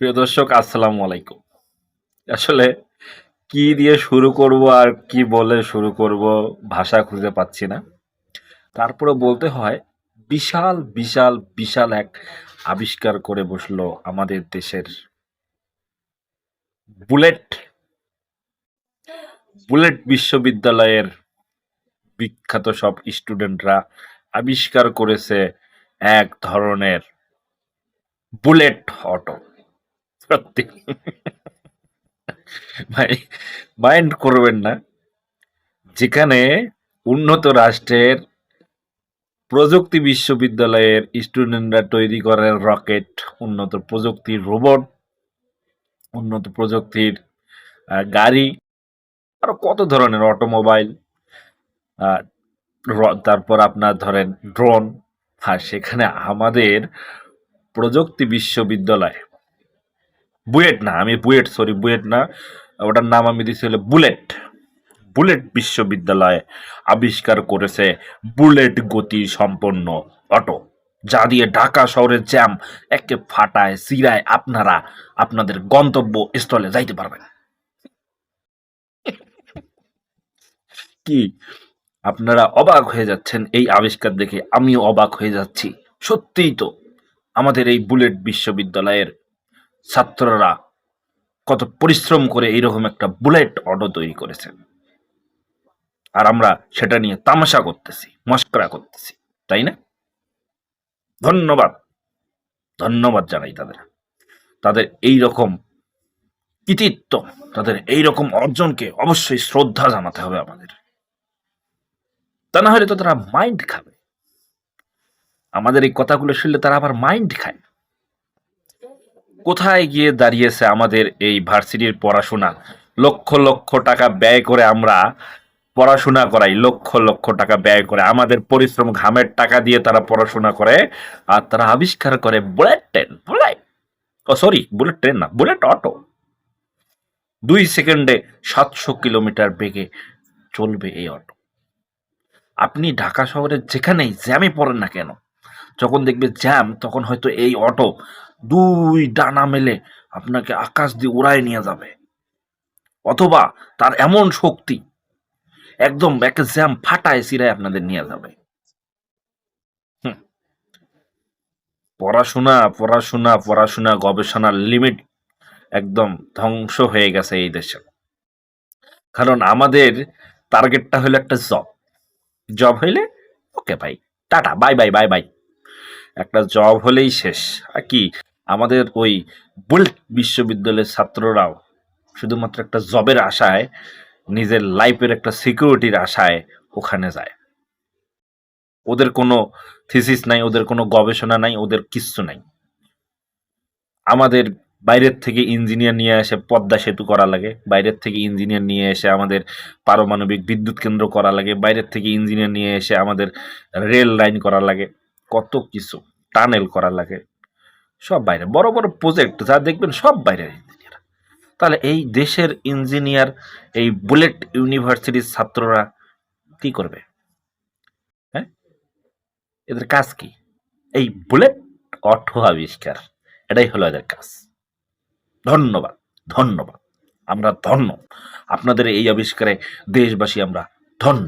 প্রিয় দর্শক, আসসালামু আলাইকুম। আসলে কি দিয়ে শুরু করব আর কি বলে শুরু করব ভাষা খুঁজে পাচ্ছি না। তারপরে বলতে হয়, বিশাল বিশাল বিশাল এক আবিষ্কার করে বসল আমাদের দেশের বুলেট। বুলেট বিশ্ববিদ্যালয়ের বিখ্যাত সব স্টুডেন্টরা আবিষ্কার করেছে এক ধরনের বুলেট অটো। সত্যি। ভাই মাইন্ড করবেন না। যেখানে উন্নত রাষ্ট্রের প্রযুক্তি বিশ্ববিদ্যালয়ের স্টুডেন্টরা তৈরি করে রকেট উন্নত প্রযুক্তির রোবট উন্নত প্রযুক্তির গাড়ি, আরও কত ধরনের অটোমোবাইল তারপর আপনার ধরেন ড্রোন আর সেখানে আমাদের প্রযুক্তি বিশ্ববিদ্যালয়। বুয়েট না, আমি বুয়েট সরি বুয়েট না। ওটার নাম আমি দিয়েছি হলো বুলেট। বুলেট বিশ্ববিদ্যালয় আবিষ্কার করেছে বুলেট গতি সম্পন্ন অটো, যা দিয়ে ঢাকা শহরের জ্যাম একে ফাটায় সিরায় আপনারা আপনাদের গন্তব্য স্থলে যাইতে পারবেন। কি? আপনারা অবাক হয়ে যাচ্ছেন এই আবিষ্কার দেখে, আমিও অবাক হয়ে যাচ্ছি। সত্যিই তো, আমাদের এই বুলেট বিশ্ববিদ্যালয়ের ছাত্ররা কত পরিশ্রম করে এইরকম একটা বুলেট অটো তৈরি করেছেন আর আমরা সেটা নিয়ে তামাশা করতেছি, মস্করা করতেছি, তাই না? ধন্যবাদ ধন্যবাদ জানাই তাদের। তাদের এই রকম কৃতিত্ব, তাদের এই রকম অর্জনকে অবশ্যই শ্রদ্ধা জানাতে হবে আমাদের। তা না হলে তো তারা মাইন্ড খাবে। আমাদের এই কথাগুলো শুনলে তারা আবার মাইন্ড খায় কোথায় গিয়ে দাঁড়িয়েছে আমাদের এই ভার্সিটির পড়াশোনা? লক্ষ লক্ষ টাকা ব্যয় করে আমরা পড়াশোনা করাই, লক্ষ লক্ষ টাকা ব্যয় করে। আমাদের পরিশ্রম ঘামের টাকা দিয়ে তারা পড়াশোনা করে আর তারা আবিষ্কার করে বুলেট ট্রেন, বুলেট। ও, সরি, বুলেট ট্রেন না, বুলেট অটো। দুই সেকেন্ডে সাতশো কিলোমিটার বেগে চলবে এই অটো। আপনি ঢাকা শহরের যেখানেই জ্যামে পড়েন না কেন, যখন দেখবে জ্যাম, তখন হয়তো এই অটো দুই ডানা মেলে আপনাকে আকাশ দিয়ে উড়ায় নিয়ে যাবে। অথবা তার এমন শক্তি একদম একটা জ্যাম ফাটায় সিরায় আপনাদের নিয়ে যাবে। পড়াশোনা পড়াশোনা পড়াশোনা গবেষণার লিমিট একদম ধ্বংস হয়ে গেছে এই দেশে। কারণ আমাদের টার্গেটটা হলো একটা জব। জব হইলে ওকে ভাই, tata, bye bye bye bye. একটা জব হলেই শেষ। আর কি? আমাদের ওই বুল্ট বিশ্ববিদ্যালয়ের ছাত্ররাও শুধুমাত্র একটা জবের আশায়, নিজের লাইফের একটা সিকিউরিটির আশায় ওখানে যায়। ওদের কোনো থিসিস নাই, ওদের কোনো গবেষণা নাই, ওদের কিচ্ছু নাই। আমাদের বাইরের থেকে ইঞ্জিনিয়ার নিয়ে এসে পদ্মা সেতু করা লাগে, বাইরের থেকে ইঞ্জিনিয়ার নিয়ে এসে আমাদের পারমাণবিক বিদ্যুৎ কেন্দ্র করা লাগে, বাইরের থেকে ইঞ্জিনিয়ার নিয়ে এসে আমাদের রেল লাইন করা লাগে। কত কিছু টানেল করা লাগে। সব বাইরে। বড় বড় প্রজেক্ট যা দেখবেন সব বাইরের ইঞ্জিনিয়ার তাহলে এই দেশের ইঞ্জিনিয়ার এই বুলেট ইউনিভার্সিটির ছাত্ররা কি করবে? হ্যাঁ? এদের কাজ কি? এই বুলেট অটো আবিষ্কার এটাই হলো এদের কাজ। ধন্যবাদ ধন্যবাদ। আমরা ধন্য। আপনাদের এই আবিষ্কারে দেশবাসী আমরা ধন্য।